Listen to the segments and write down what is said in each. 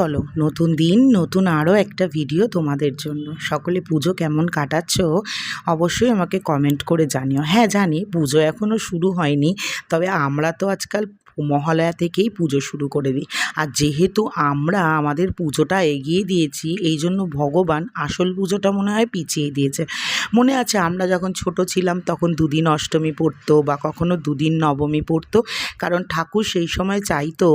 চলো, নতুন দিন, নতুন আরও একটা ভিডিও তোমাদের জন্য। সকলে পুজো কেমন কাটাচ্ছ? অবশ্যই আমাকে কমেন্ট করে জানিও। হ্যাঁ জানি, পুজো এখনও শুরু হয়নি, তবে আমরা তো আজকাল মহালয়া থেকেই পুজো শুরু করে দিই। আর যেহেতু আমরা আমাদের পুজোটা এগিয়ে দিয়েছি, এই জন্য ভগবান আসল পুজোটা মনে হয় পিছিয়ে দিয়েছে। মনে আছে আমরা যখন ছোট ছিলাম তখন দুদিন অষ্টমী পড়তো বা কখনো দুদিন নবমী পড়তো, কারণ ঠাকুর সেই সময় চাইতো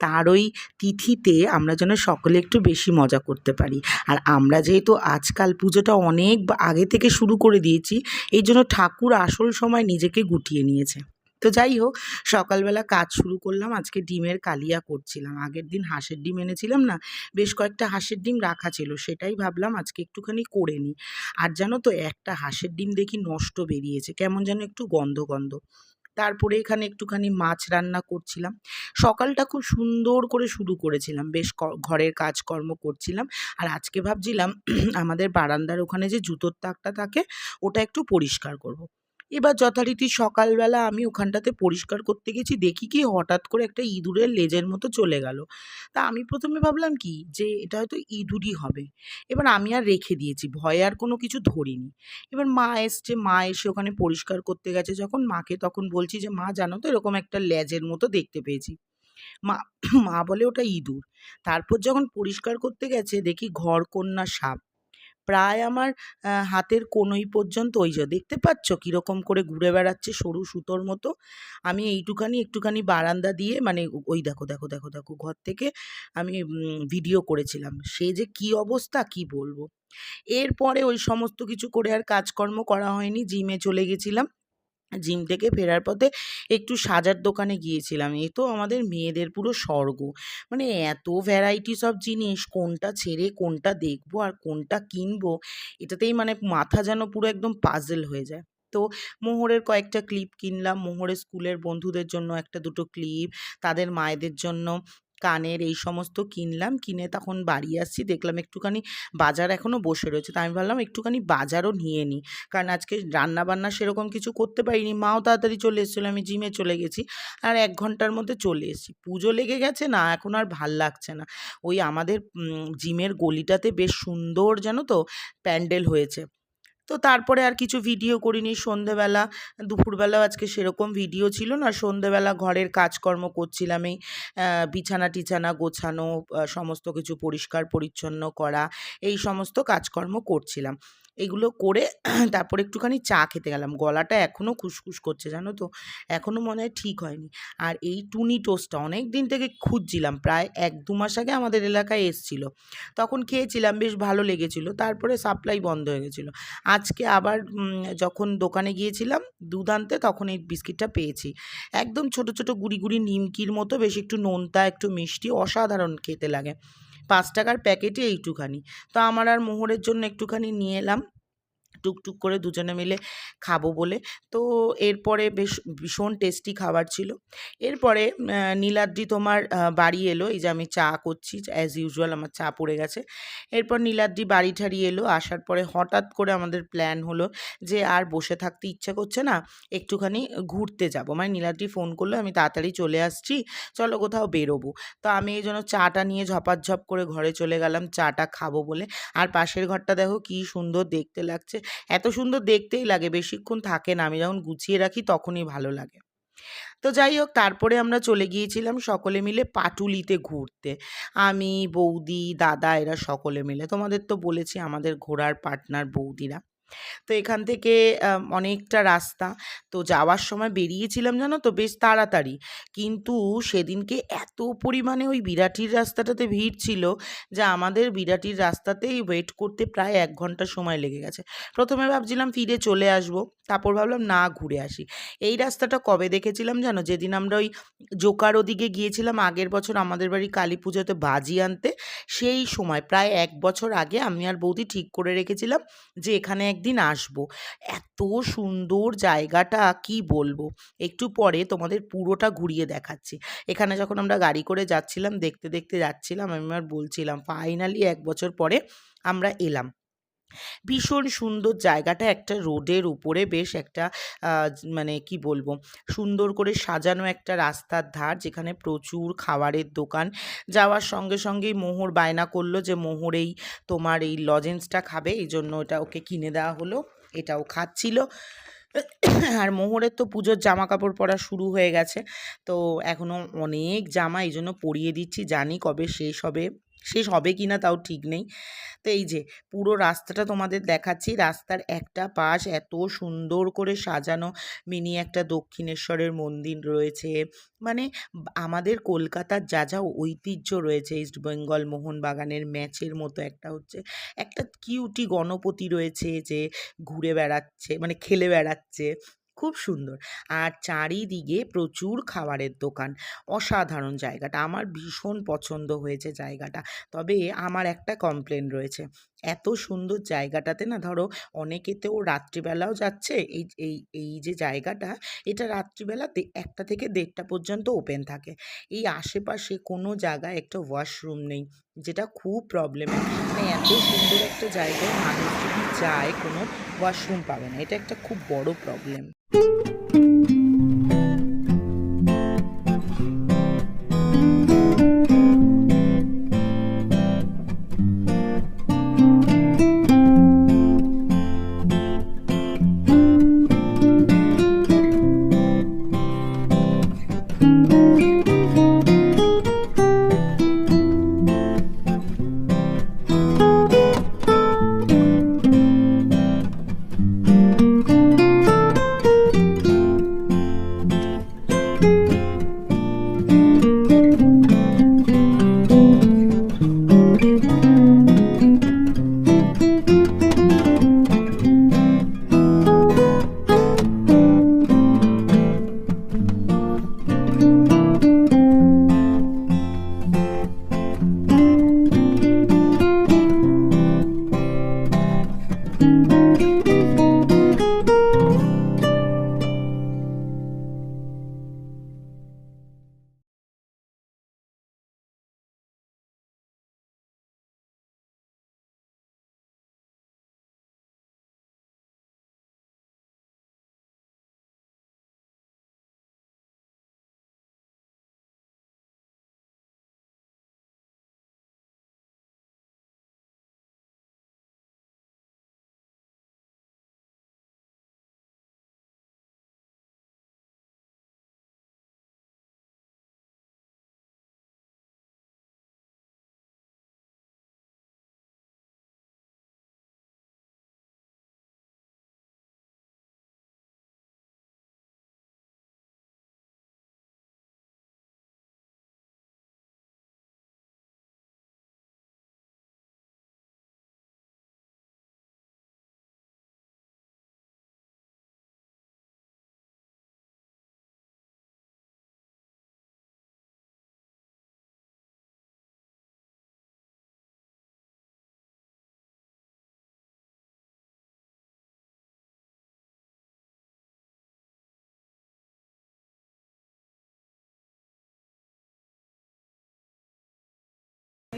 তার ওই তিথিতে আমরা যেন সকলে একটু বেশি মজা করতে পারি। আর আমরা যেহেতু আজকাল পুজোটা অনেক আগে থেকে শুরু করে দিয়েছি, এই জন্য ঠাকুর আসল সময় নিজেকে গুটিয়ে নিয়েছে। তো যাই হোক, সকালবেলা কাজ শুরু করলাম, আজকে ডিমের কালিয়া করছিলাম। আগের দিন হাঁসের ডিম এনেছিলাম না, বেশ কয়েকটা হাঁসের ডিম রাখা ছিল, সেটাই ভাবলাম আজকে একটুখানি করে নিই। আর জানো তো, একটা হাঁসের ডিম দেখি নষ্ট বেরিয়েছে, কেমন যেন একটু গন্ধ গন্ধ। তারপরে এখানে একটুখানি মাছ রান্না করছিলাম। সকালটা খুব সুন্দর করে শুরু করেছিলাম, বেশ ঘরের কাজকর্ম করছিলাম। আর আজকে ভাবছিলাম, আমাদের বারান্দার ওখানে যে জুতোর তাকটা থাকে, ওটা একটু পরিষ্কার করব। এবার যথারীতি সকালবেলা আমি ওখানটাতে পরিষ্কার করতে গেছি, দেখি কি হঠাৎ করে একটা ইঁদুরের লেজের মতো চলে গেল। তা আমি প্রথমে ভাবলাম কি যে এটা হয়তো ইঁদুরই হবে। এবার আমি আর রেখে দিয়েছি, ভয়ে আর কোনো কিছু ধরিনি। এবার মা এসছে, মা এসে ওখানে পরিষ্কার করতে গেছে। যখন মাকে তখন বলছি যে, মা, জানো তো এরকম একটা লেজের মতো দেখতে পেয়েছি। মা মা বলে, ওটা ইঁদুর। তারপর যখন পরিষ্কার করতে গেছে, দেখি ঘরকন্যা সাপ। প্রায় আমার হাতের কোনোই পর্যন্ত ওই যে, দেখতে পাচ্ছ কীরকম করে ঘুরে বেড়াচ্ছে সরু সুতোর মতো। আমি এইটুখানি, একটুখানি বারান্দা দিয়ে মানে ওই দেখো দেখো দেখো দেখো, ঘর থেকে আমি ভিডিও করেছিলাম। সে যে কি অবস্থা, কি বলব? এরপরে ওই সমস্ত কিছু করে আর কাজকর্ম করা হয়নি, জিমে চলে গেছিলাম। জিম থেকে ফেরার পথে একটু সাজার দোকানে গিয়েছিলাম। এ তো আমাদের মেয়েদের পুরো স্বর্গ। মানে এত ভ্যারাইটি সব জিনিস, কোনটা ছেড়ে কোনটা দেখব আর কোনটা কিনবো, এটাতেই মানে মাথা যেন পুরো একদম পাজেল হয়ে যায়। তো মোহরের কয়েকটা ক্লিপ কিনলাম। মোহরের স্কুলের বন্ধুদের জন্য একটা দুটো ক্লিপ তাদের মায়েদের জন্য কানের এই সমস্ত কিনলাম, কিনে তখন বাড়ি আসছি, দেখলাম একটুখানি বাজার এখনও বসে রয়েছে। তা আমি ভাবলাম একটুখানি বাজারও নিয়ে নিই কারণ আজকে রান্না বান্না সেরকম কিছু করতে পারিনি, মাও তাড়াতাড়ি চলে এসেছিল, আমি জিমে চলে গেছি আর এক ঘণ্টার মধ্যে চলে এসেছি। পুজো লেগে গেছে না, এখন আর ভালো লাগছে না। ওই আমাদের জিমের গলিটাতে বেশ সুন্দর জানো তো, প্যান্ডেল হয়েছে। তো তারপরে আর কিছু ভিডিও করিনি। সন্ধেবেলা, দুপুরবেলাও আজকে সেরকম ভিডিও ছিল না। সন্ধেবেলা ঘরের কাজকর্ম করছিলাম এই বিছানা টিছানা গোছানো সমস্ত কিছু পরিষ্কার পরিচ্ছন্ন করা, এই সমস্ত কাজকর্ম করছিলাম। এগুলো করে তারপরে একটুখানি চা খেতে গেলাম। গলাটা এখনও খুসখুস করছে, জানো তো? এখনও মনে হয় ঠিক হয়নি। আর এই টুনি টোস্টটা অনেক দিন থেকে খুঁজছিলাম, প্রায় এক দু মাস আগে আমাদের এলাকায় এসছিল। তখন খেয়েছিলাম, বেশ ভালো লেগেছিল। তারপরে সাপ্লাই বন্ধ হয়ে গেছিল। আজকে আবার যখন দোকানে গিয়েছিলাম দুধ আনতে তখন এই বিস্কিটটা পেয়েছি। একদম ছোট ছোট গুড়ি গুড়ি নিমকির মতো, বেশ একটু নোনতা, একটু মিষ্টি, অসাধারণ খেতে লাগে। পাঁচ টাকার প্যাকেটই এইটুখানি তো আমার আর মোহরের জন্য একটুখানি নিয়ে এলাম। টুকটুক করে দুজনে মিলে খাব বলে। তো এরপরে বেশ ভীষণ টেস্টি খাবার ছিল। এরপরে নীলাদ্রি তোমার বাড়ি এলো। এই যে আমি চা করছি অ্যাজ ইউজুয়াল আমার চা পড়ে গেছে। এরপর নীলাদ্রি বাড়ি ঠাড়ি এলো। আসার পরে হঠাৎ করে আমাদের প্ল্যান হলো যে আর বসে থাকতে ইচ্ছা করছে না, একটুখানি ঘুরতে যাব। মানে নীলাদ্রি ফোন করল, আমি তাড়াতাড়ি চলে আসছি, চলো কোথাও বেরোবো। তো আমি এই জন্য চাটা নিয়ে ঝপাঝপ করে ঘরে চলে গেলাম, চাটা খাব বলে। আর পাশের ঘরটা দেখো কি সুন্দর দেখতে লাগছে। এত সুন্দর দেখতেই লাগে, বেশিক্ষণ থাকে না। আমি যখন গুছিয়ে রাখি তখনই ভালো লাগে। তো যাই হোক, তারপরে আমরা চলে গিয়েছিলাম সকলে মিলে পাটুলিতে ঘুরতে। আমি, বৌদি, দাদা এরা সকলে মিলে। তোমাদের তো বলেছি আমাদের ঘোরার পার্টনার বৌদিরা। তো এখান থেকে অনেকটা রাস্তা। তো যাওয়ার সময় বেরিয়েছিলাম জানো তো? বেশ তাড়াতাড়ি। কিন্তু সেদিনকে এত পরিমাণে ওই বিরাটির রাস্তাটাতে ভিড় ছিল যে আমাদের বিরাটির রাস্তাতেই ওয়েট করতে প্রায় এক ঘণ্টা সময় লেগে গেছে। প্রথমে ভাবছিলাম ফিরে চলে আসব, তারপর ভাবলাম না ঘুরে আসি। এই রাস্তাটা কবে দেখেছিলাম জানো? যেদিন আমরা ওই জোকার ওদিকে গিয়েছিলাম আগের বছর আমাদের বাড়ি কালী পুজোতে বাজি আনতে, সেই সময়, প্রায় এক বছর আগে আমি আর বৌদি ঠিক করে রেখেছিলাম যে এখানে একদিন আসব। এত সুন্দর জায়গাটা, কি বলব? একটু পরে তোমাদের পুরোটা ঘুরিয়ে দেখাচ্ছি। এখানে যখন আমরা গাড়ি করে যাচ্ছিলাম, দেখতে দেখতে যাচ্ছিলাম, আমি আর বলছিলাম, ফাইনালি এক বছর পরে আমরা এলাম। ভীষণ সুন্দর জায়গাটা একটা রোডের উপরে বেশ একটা মানে কি বলব, সুন্দর করে সাজানো একটা রাস্তার ধার যেখানে প্রচুর খাবারের দোকান। যাওয়ার সঙ্গে সঙ্গেই মোহর বায়না করল যে মোহর এই তোমার এই লজেন্সটা খাবে এই জন্য ওটা ওকে কিনে দেওয়া হলো, এটাও খাচ্ছিল। আর মোহরের তো পুজোর জামা কাপড় পরা শুরু হয়ে গেছে, তো এখনও অনেক জামা এই জন্য পরিয়ে দিচ্ছি, জানি কবে শেষ হবে। শেষ হবে কি না তাও ঠিক নেই। তো এই যে, পুরো রাস্তাটা তোমাদের দেখাচ্ছি। রাস্তার একটা পাশ এত সুন্দর করে সাজানো। মিনি একটা দক্ষিণেশ্বরের মন্দির রয়েছে। মানে আমাদের কলকাতার যা যা ঐতিহ্য রয়েছে ইস্ট বেঙ্গল মোহনবাগানের ম্যাচের মতো একটা হচ্ছে। একটা কিউটি গণপতি রয়েছে যে ঘুরে বেড়াচ্ছে মানে খেলে বেড়াচ্ছে। খুব সুন্দর। আর চারিদিকে প্রচুর খাবারের দোকান। অসাধারণ জায়গাটা। আমার ভীষণ পছন্দ হয়েছে জায়গাটা। তবে আমার একটা কমপ্লেন রয়েছে। এত সুন্দর জায়গাটাতে না ধরো অনেকে তো রাত্রিবেলাও যাচ্ছে। এই এই এই যে জায়গাটা, এটা রাত্রিবেলাতে একটা থেকে দেড়টা পর্যন্ত ওপেন থাকে। এই আশেপাশে কোনো জায়গায় একটা ওয়াশরুম নেই, যেটা খুব প্রবলেমের মানে এত সুন্দর একটা জায়গায় মানুষ যদি যায়, কোনো ওয়াশরুম পাবে না। এটা একটা খুব বড় প্রবলেম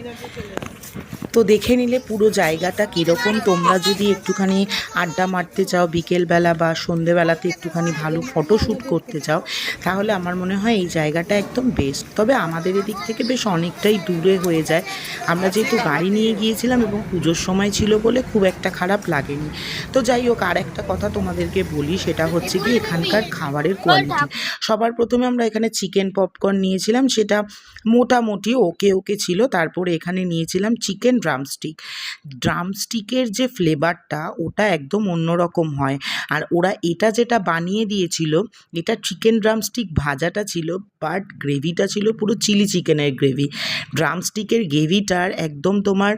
ডিনার চলে তো দেখে নিলে পুরো জায়গাটা কীরকম। তোমরা যদি একটুখানি আড্ডা মারতে চাও, বিকেলবেলা বা সন্ধেবেলাতে একটুখানি ভালো ফটোশ্যুট করতে চাও, তাহলে আমার মনে হয় এই জায়গাটা একদম বেস্ট তবে আমাদের এদিক থেকে বেশ অনেকটাই দূরে হয়ে যায়। আমরা যেহেতু গাড়ি নিয়ে গিয়েছিলাম এবং পুজোর সময় ছিল বলে খুব একটা খারাপ লাগেনি। তো যাই হোক, আর একটা কথা তোমাদেরকে বলি, সেটা হচ্ছে কি এখানকার খাবারের কোয়ালিটি সবার প্রথমে আমরা এখানে চিকেন পপকর্ন নিয়েছিলাম, সেটা মোটামুটি ওকে ওকে ছিল। তারপরে এখানে নিয়েছিলাম চিকেন ড্রামস্টিক ড্রামস্টিকের যে ফ্লেভারটা ওটা একদম অন্যরকম হয়। আর ওরা এটা যেটা বানিয়ে দিয়েছিল, এটা চিকেন ড্রামস্টিক ভাজাটা ছিল বাট গ্রেভিটা ছিল পুরো চিলি চিকেনের গ্রেভি ড্রামস্টিকের গ্রেভিটার একদম তোমার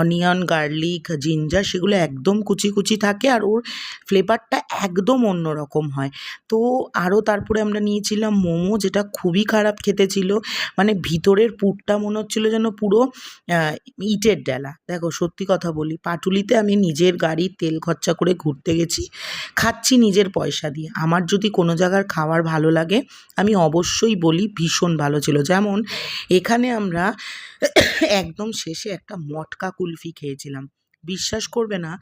অনিয়ন গার্লিক জিঞ্জার সেগুলো একদম কুচি কুচি থাকে আর ওর ফ্লেভারটা একদম অন্যরকম হয়। তো আরও তারপরে আমরা নিয়েছিলাম মোমো, যেটা খুবই খারাপ খেতে ছিল। মানে ভিতরের পুরটা মনে হচ্ছিল যেন পুরো ইটের ডেলা। দেখো, সত্যি কথা বলি, পাটুলিতে আমি নিজের গাড়ির তেল খরচা করে ঘুরতে গেছি, খাচ্ছি নিজের পয়সা দিয়ে। আমার যদি কোনো জায়গার খাবার ভালো লাগে, আমি অবশ্যই বলি ভীষণ ভালো ছিল। যেমন, এখানে আমরা একদম শেষে একটা মটকা কুলফি খেয়েছিলাম। বিশ্বাস করবে না,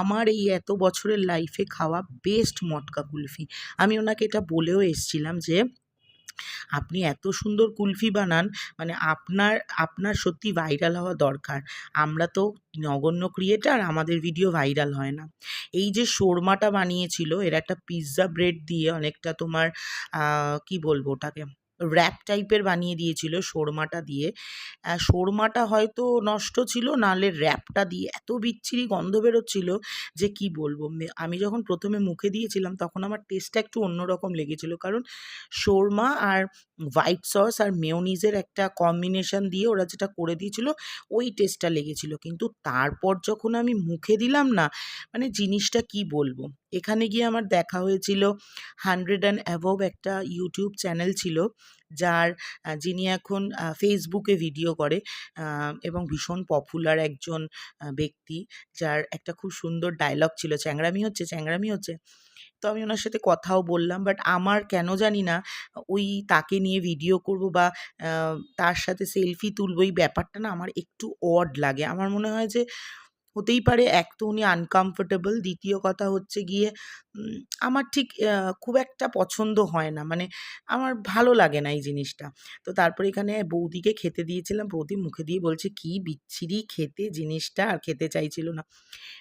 আমার এই এত বছরের লাইফে খাওয়া বেস্ট মটকা কুলফি। আমি ওনাকে এটা বলেও এসছিলাম যে আপনি এত সুন্দর কুলফি বানান মানে আপনার আপনার সত্যি ভাইরাল হওয়া দরকার। আমরা তো নগণ্য ক্রিয়েটার আমাদের ভিডিও ভাইরাল হয় না। এই যে শোরমাটা বানিয়েছিল, এর একটা পিৎজা ব্রেড দিয়ে অনেকটা তোমার কি বলব ওটাকে? র্যাপ টাইপের বানিয়ে দিয়েছিল শোরমাটা দিয়ে। শোরমাটা হয়তো নষ্ট ছিল, নাহলে র্যাপটা দিয়ে এত বিচ্ছিরি গন্ধ বেরোচ্ছিল যে কি বলব? আমি যখন প্রথমে মুখে দিয়েছিলাম, তখন আমার টেস্টটা একটু অন্যরকম লেগেছিল। কারণ শোরমা আর হোয়াইট সস আর মেয়োনিজের একটা কম্বিনেশন দিয়ে ওরা যেটা করে দিয়েছিল, ওই টেস্টটা লেগেছিল। কিন্তু তারপর যখন আমি মুখে দিলাম না মানে জিনিসটা কি বলব? এখানে গিয়ে আমার দেখা হয়েছিল হান্ড্রেড অ্যান্ড অ্যাভব একটা ইউটিউব চ্যানেল ছিল, যার যিনি এখন ফেসবুকে ভিডিও করে এবং ভীষণ পপুলার একজন ব্যক্তি, যার একটা খুব সুন্দর ডায়লগ ছিল চ্যাংরামি হচ্ছে চ্যাংরামি হচ্ছে। তো আমি ওনার সাথে কথাও বললাম বাট আমার কেন জানি না, ওই তাকে নিয়ে ভিডিও করব বা তার সাথে সেলফি তুলবো, এই ব্যাপারটা না আমার একটু অড লাগে। আমার মনে হয় যে হতেই পারে। এক তো উনি আনকমফোর্টেবল দ্বিতীয় কথা হচ্ছে গিয়ে আমার ঠিক খুব একটা পছন্দ হয় না। মানে আমার ভালো লাগে না এই জিনিসটা। তো তারপরে এখানে বৌদিকে খেতে দিয়েছিলাম। বৌদি মুখে দিয়ে বলছে, কি বিচ্ছিরি খেতে জিনিসটা, আর খেতে চাইছিল না।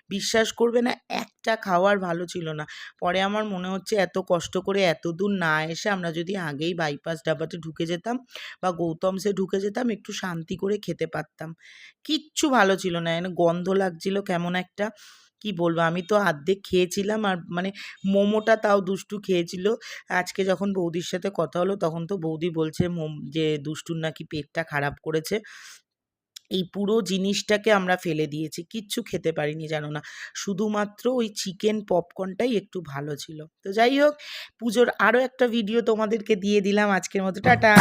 বিশ্বাস করবে না, একটা খাওয়ার ভালো ছিল না। পরে আমার মনে হচ্ছে এত কষ্ট করে এত দূর না এসে আমরা যদি আগেই বাইপাস ডাবাতে ঢুকে যেতাম বা গৌতমসে ঢুকে যেতাম, একটু শান্তি করে খেতে পারতাম। কিচ্ছু ভালো ছিল না। গন্ধ লাগছিল কেমন একটা, কি বলব, আমি তো আর্ধেক খেয়েছিলাম আর মানে মোমোটা তাও দুষ্টু খেয়েছিল। আজকে যখন বৌদির সাথে কথা হলো তখন তো বৌদি বলছে যে দুষ্টুর নাকি পেটটা খারাপ করেছে। এই পুরো জিনিসটাকে আমরা ফেলে দিয়েছি, কিচ্ছু খেতে পারিনি জানো না। শুধুমাত্র ওই চিকেন পপকর্নটাই একটু ভালো ছিল। তো যাই হোক, পুজোর আরও একটা ভিডিও তোমাদেরকে দিয়ে দিলাম আজকের মতো। টাটা!